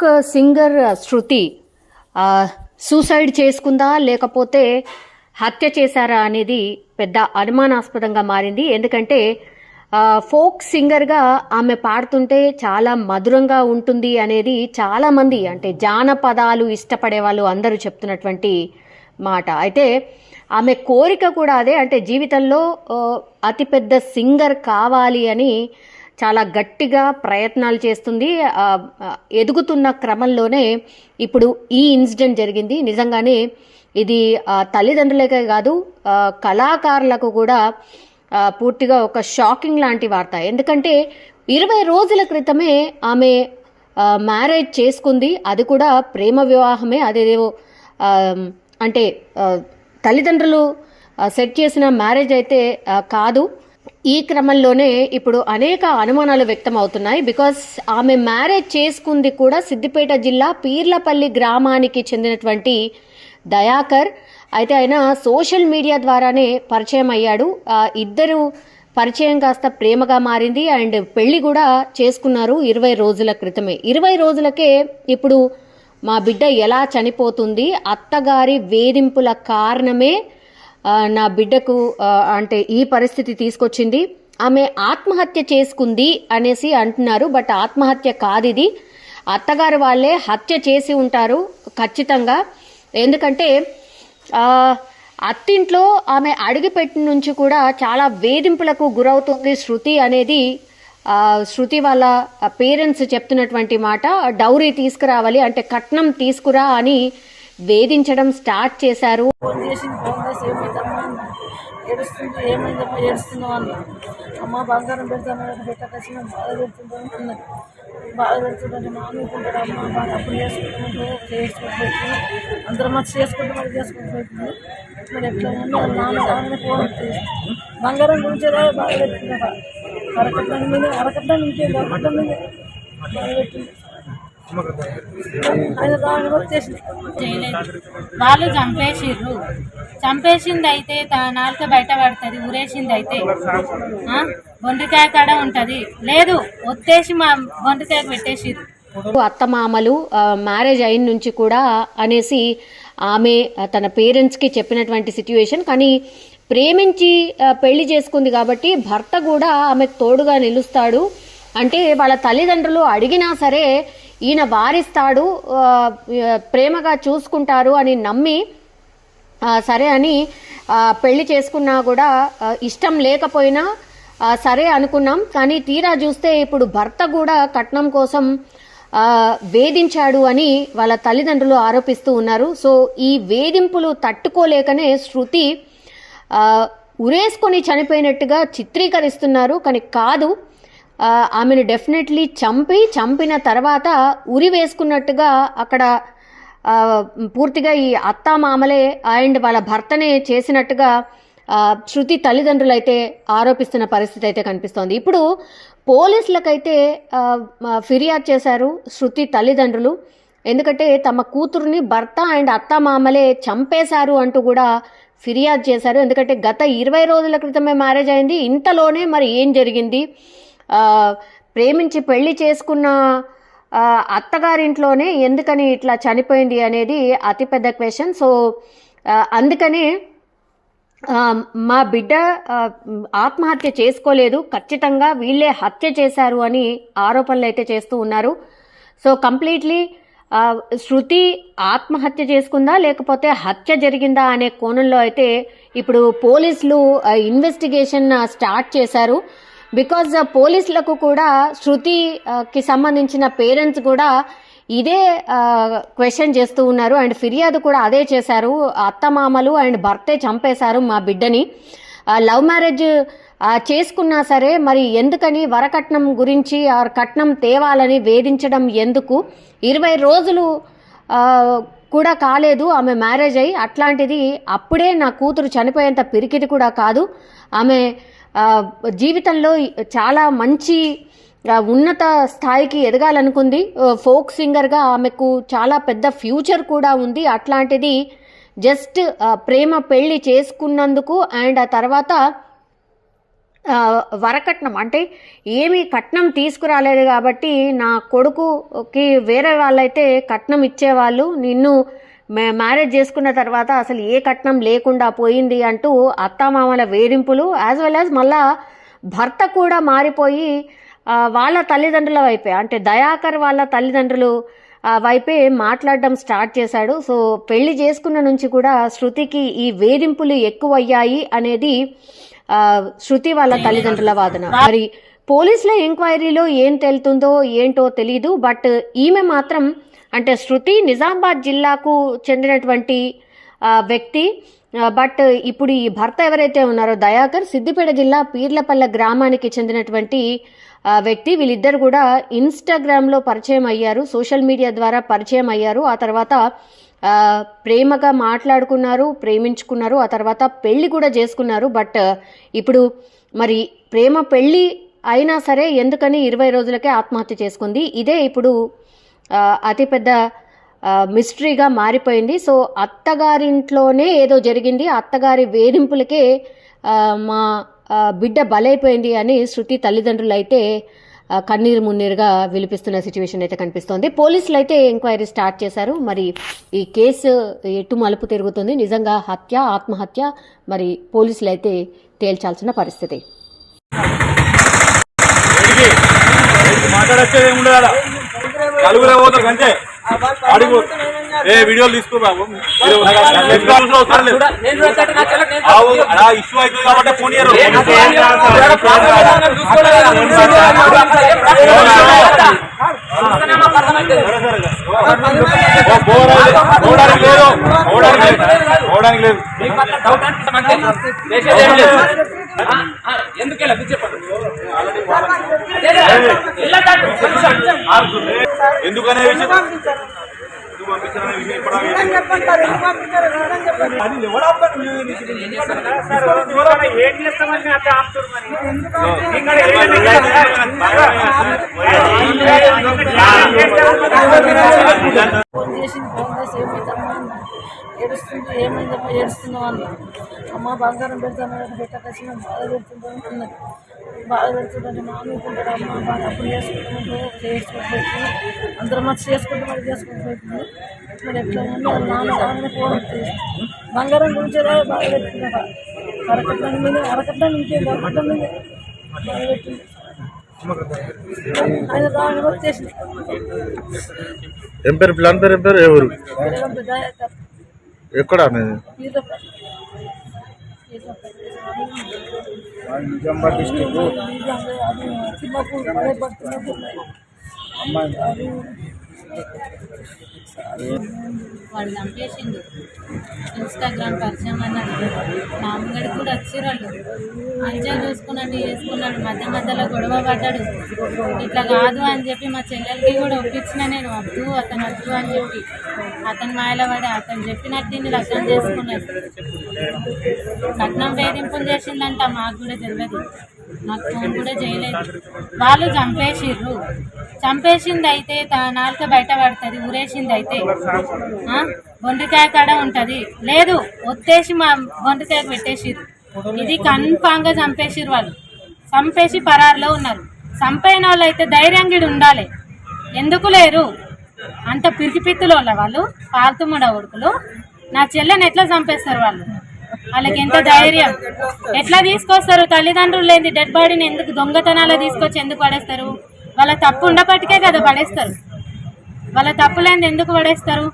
Folk singer Shruti suicide చేసుకుందా లేకపోతే హత్య చేశారా అనేది పెద్ద అనుమానాస్పదంగా మారింది. ఎందుకంటే ఫోక్ సింగర్గా ఆమె పాడుతుంటే చాలా మధురంగా ఉంటుంది అనేది చాలామంది అంటే జానపదాలు ఇష్టపడే వాళ్ళు అందరూ చెప్తున్నటువంటి మాట. అయితే ఆమె కోరిక కూడా అదే అంటే జీవితంలో అతిపెద్ద సింగర్ కావాలి అని చాలా గట్టిగా ప్రయత్నాలు చేస్తుంది. ఎదుగుతున్న క్రమంలోనే ఇప్పుడు ఈ ఇన్సిడెంట్ జరిగింది. నిజంగానే ఇది ఆ, తల్లిదండ్రులకే కాదు కళాకారులకు కూడా పూర్తిగా ఒక షాకింగ్ లాంటి వార్త. ఎందుకంటే ఇరవై రోజుల క్రితమే ఆమె మ్యారేజ్ చేసుకుంది. అది కూడా ప్రేమ వివాహమే. అదేదో అంటే తల్లిదండ్రులు సెట్ చేసిన మ్యారేజ్ అయితే కాదు. ఈ క్రమంలోనే ఇప్పుడు అనేక అనుమానాలు వ్యక్తం అవుతున్నాయి బికాస్ ఆమె మ్యారేజ్ చేసుకుంది కూడా సిద్దిపేట జిల్లా పీర్లపల్లి గ్రామానికి చెందినటువంటి దయాకర్. అయితే ఆయన సోషల్ మీడియా ద్వారానే పరిచయం అయ్యాడు. ఇద్దరు పరిచయం కాస్త ప్రేమగా మారింది. అండ్ పెళ్ళి కూడా చేసుకున్నారు ఇరవై రోజుల క్రితమే. ఇరవై రోజులకే ఇప్పుడు మా బిడ్డ ఎలా చనిపోతుంది? అత్తగారి వేధింపుల కారణమే నా బిడ్డకు అంటే ఈ పరిస్థితి తీసుకొచ్చింది. ఆమె ఆత్మహత్య చేసుకుంది అనేసి అంటున్నారు బట్ ఆత్మహత్య కాదు ఇది అత్తగారు వాళ్ళే హత్య చేసి ఉంటారు ఖచ్చితంగా. ఎందుకంటే అత్తింట్లో ఆమె అడుగుపెట్టిన నుంచి కూడా చాలా వేధింపులకు గురవుతుంది శృతి అనేది శృతి వాళ్ళ పేరెంట్స్ చెప్తున్నటువంటి మాట డౌరీ తీసుకురావాలి అంటే కట్నం తీసుకురా అని వేధించడం స్టార్ట్ చేశారు. ఫోన్ చేసింది ఫోన్ ఏమైందమ్మా అన్న. ఏడుస్తుంది ఏమైందమ్మా ఏడుస్తున్నావు అన్న. అమ్మ బంగారం పెడతాను పెట్టకచ్చిన బాధ పెడుతుందని అన్నది బాధ పెడుతుందంటే మామూలుకుంటాడు అమ్మ బాగా అప్పుడు చేసుకుంటుంటే చేసుకోకపోతుంది అందరం వచ్చి చేసుకుంటే మరి చేసుకోకపోతుంది మరి ఎట్లా ఉంది? వాళ్ళ నాన్న ఫోన్ బంగారం గురించి బాధ పెడుతుందట. అరకట్నం మీద అరకట్నం ఇంకేం అరకట్నం మీద బాధ పెట్టింది ఆయన రాగానే వచ్చేసింది చేయలేదు వాళ్ళు చంపేసిర్రు. చంపేసింది అయితే త- నాలుక బయట పడుతుంది ఊరేసింది అయితే బొండికాయ కాడ ఉంటది. లేదు ఒత్తేసి మా బొండికాయ పెట్టేసిర్రు. అత్తమామలు మామలు మ్యారేజ్ అయిన నుంచి కూడా అనేసి ఆమె తన పేరెంట్స్కి చెప్పినటువంటి సిట్యుయేషన్. కానీ ప్రేమించి పెళ్ళి చేసుకుంది కాబట్టి భర్త కూడా ఆమెకు తోడుగా నిలుస్తాడు. అంటే వాళ్ళ తల్లిదండ్రులు అడిగినా సరే ఈయన వారిస్తాడు ప్రేమగా చూసుకుంటారు అని నమ్మి సరే అని పెళ్ళి చేసుకున్నా కూడా ఇష్టం లేకపోయినా సరే అనుకున్నాం. కానీ తీరా చూస్తే ఇప్పుడు భర్త కూడా కట్నం కోసం వేధించాడు అని వాళ్ళ తల్లిదండ్రులు ఆరోపిస్తూ ఉన్నారు. సో ఈ వేధింపులు తట్టుకోలేకనే శృతి ఉరేసుకొని చనిపోయినట్టుగా చిత్రీకరిస్తున్నారు. కానీ కాదు ఆమెను డెఫినెట్లీ చంపి చంపిన తర్వాత ఉరి వేసుకున్నట్టుగా అక్కడ పూర్తిగా ఈ అత్త మామలే అండ్ వాళ్ళ భర్తనే చేసినట్టుగా శృతి తల్లిదండ్రులు అయితే ఆరోపిస్తున్న పరిస్థితి అయితే కనిపిస్తోంది. ఇప్పుడు పోలీసులకైతే ఫిర్యాదు చేశారు శృతి తల్లిదండ్రులు. ఎందుకంటే తమ కూతురుని భర్త అండ్ అత్త మామలే చంపేశారు అంటూ కూడా ఫిర్యాదు చేశారు. ఎందుకంటే గత ఇరవై రోజుల క్రితమే మ్యారేజ్ అయింది. ఇంతలోనే మరి ఏం జరిగింది? ప్రేమించి పెళ్ళి చేసుకున్న అత్తగారింట్లోనే ఎందుకని ఇట్లా చనిపోయింది అనేది అతిపెద్ద క్వశ్చన్. సో అందుకని అందుకనే మా బిడ్డ ఆత్మహత్య చేసుకోలేదు. ఖచ్చితంగా వీళ్ళే హత్య చేశారు అని ఆరోపణలు అయితే చేస్తూ ఉన్నారు. సో కంప్లీట్లీ శృతి ఆత్మహత్య చేసుకుందా లేకపోతే హత్య జరిగిందా అనే కోణంలో అయితే ఇప్పుడు పోలీసులు ఇన్వెస్టిగేషన్ స్టార్ట్ చేశారు. బికాజ్ uh, పోలీసులకు కూడా శృతికి uh, సంబంధించిన పేరెంట్స్ కూడా ఇదే uh, క్వశ్చన్ చేస్తూ ఉన్నారు. అండ్ ఫిర్యాదు కూడా అదే చేశారు. అత్తమామలు అండ్ భర్తే చంపేశారు మా బిడ్డని. లవ్ మ్యారేజ్ చేసుకున్నా సరే మరి ఎందుకని వరకట్నం గురించి ఆ కట్నం తేవాలని వేధించడం ఎందుకు? ఇరవై రోజులు కూడా కాలేదు. ఆమె మ్యారేజ్ అయ్యి అట్లాంటిది అప్పుడే నా కూతురు చనిపోయేంత పిరికిది కూడా కాదు. ఆమె జీవితంలో చాలా మంచి ఉన్నత స్థాయికి ఎదగాలనుకుంది. ఫోక్ సింగర్గా ఆమెకు చాలా పెద్ద ఫ్యూచర్ కూడా ఉంది. అట్లాంటిది జస్ట్ ప్రేమ పెళ్ళి చేసుకున్నందుకు అండ్ ఆ తర్వాత వరకట్నం. అంటే ఏమి కట్నం తీసుకురాలేదు కాబట్టి నా కొడుకుకి వేరే వాళ్ళైతే కట్నం ఇచ్చేవాళ్ళు. నిన్ను మ్యారేజ్ చేసుకున్న తర్వాత అసలు ఏ కట్నం లేకుండా పోయింది అంటూ అత్తామామల వేధింపులు యాజ్ వెల్ యాజ్ మళ్ళా భర్త కూడా మారిపోయి వాళ్ళ తల్లిదండ్రుల వైపే అంటే దయాకర్ వాళ్ళ తల్లిదండ్రులు వైపే మాట్లాడడం స్టార్ట్ చేశాడు. సో పెళ్ళి చేసుకున్న నుంచి కూడా శృతికి ఈ వేధింపులు ఎక్కువయ్యాయి అనేది శృతి వాళ్ళ తల్లిదండ్రుల వాదన. మరి పోలీసుల ఎంక్వైరీలో ఏం తెలుతుందో ఏంటో తెలియదు బట్ ఈమె మాత్రం అంటే శృతి నిజామాబాద్ జిల్లాకు చెందినటువంటి వ్యక్తి. బట్ ఇప్పుడు ఈ భర్త ఎవరైతే ఉన్నారో దయాకర్ సిద్దిపేట జిల్లా పీర్లపల్లె గ్రామానికి చెందినటువంటి వ్యక్తి. వీళ్ళిద్దరు కూడా ఇన్స్టాగ్రామ్లో పరిచయం అయ్యారు సోషల్ మీడియా ద్వారా పరిచయం అయ్యారు. ఆ తర్వాత ప్రేమగా మాట్లాడుకున్నారు ప్రేమించుకున్నారు. ఆ తర్వాత పెళ్ళి కూడా చేసుకున్నారు. బట్ ఇప్పుడు మరి ప్రేమ పెళ్ళి అయినా సరే ఎందుకని ఇరవై రోజులకే ఆత్మహత్య చేసుకుంది. ఇదే ఇప్పుడు అతిపెద్ద మిస్టరీగా మారిపోయింది. సో అత్తగారింట్లోనే ఏదో జరిగింది. అత్తగారి వేధింపులకే మా బిడ్డ బలైపోయింది అని శృతి తల్లిదండ్రులు అయితే కన్నీరు మున్నీరుగా విలిపిస్తున్న సిచ్యువేషన్ అయితే కనిపిస్తోంది. పోలీసులు అయితే ఎంక్వైరీ స్టార్ట్ చేశారు. మరి ఈ కేసు ఎటు మలుపు తిరుగుతుంది? నిజంగా హత్య ఆత్మహత్య? మరి పోలీసులు అయితే తేల్చాల్సిన పరిస్థితి. నలుగురే పోతారు అంతే అడుగు ఏ వీడియోలు తీసుకో బాబు అవసరం లేదు ఆవు, అలా ఇష్యూ అవుతుంది కాబట్టి ఫోన్ ఇయ్యరు. ఓ, పోరాడు. పోవడానికి లేదు లేదు ఎందుకు చెప్పండి ఎందుకనే విషయం పంపించారనే విషయం? ఫోన్ చేసి ఫోన్ చేసి ఏమైందమ్మా ఏడుస్తుంది ఏమైందమ్మా? ఏడుస్తున్నావు అన్న. అమ్మ బంగారం పెడతాను పెట్టకసి బాధ పెడుతుంటాను అన్నది బాధ పెడుతుంటే మా అనుకుంటాడు అమ్మ బాగా అప్పుడు చేసుకుంటామంటే చేసుకోకపోతుంది అందరం వచ్చి చేసుకుంటే మరి చేసుకోకపోతుంది మరి ఎట్లా వాళ్ళ నాన్న ఫోన్ బంగారం గురించి బాధ పెడుతున్నాడు అరకట్నం మీద ఇంకేం మీద బాధ పెట్టింది ఆయన దాని ఏం పేరు? ప్లాన్ పేరు ఏం పేరు ఎవరు ఎక్కడ అనేది నిజామాబాద్ డిస్టిక్. అమ్మాయి. వాడు చంపేసిండు. ఇన్స్టాగ్రామ్ పరిచయం అన్నాడు మా అమ్మగడికి కూడా వచ్చారు మంచిగా చూసుకున్నాడు చేసుకున్నాడు మధ్య మధ్యలో గొడవ పడ్డాడు. ఇట్లా కాదు అని చెప్పి మా చెల్లెలకి కూడా ఒప్పించిన నేను వద్దు అతను వద్దు అని చెప్పి. అతను మాయల పడి అతను చెప్పినట్టు దీన్ని లగ్నం చేసుకున్నాడు లగ్నం వేధింపులు చేసిందంట మాకు కూడా తెలియదు నాకు ఫోన్ కూడా చేయలేదు. వాళ్ళు చంపేసిర్రు. చంపేసింది అయితే త- నాలుక బయట పడుతుంది ఊరేసింది అయితే బొండికాయ కాడ ఉంటుంది. లేదు ఒత్తేసి మా బొండికాయ పెట్టేసిర్రు. ఇది కన్ఫామ్గా చంపేసిర్రు వాళ్ళు. చంపేసి పరారులో ఉన్నారు. చంపైన వాళ్ళు అయితే ధైర్యంగా ఉండాలి. ఎందుకు లేరు? అంత పిరికిపిత్తులు వాళ్ళ వాళ్ళు పాల్తుమ్మడ ఉడుకులు. నా చెల్లెని ఎట్లా చంపేస్తారు వాళ్ళు? వాళ్ళకి ఎంత ధైర్యం? ఎట్లా తీసుకొస్తారు? తల్లిదండ్రులు లేని డెడ్ బాడీని ఎందుకు దొంగతనాలు తీసుకొచ్చి ఎందుకు పడేస్తారు? వాళ్ళ తప్పు ఉండపటికే కదా పడేస్తారు. వాళ్ళ తప్పు లేనిది ఎందుకు పడేస్తారు?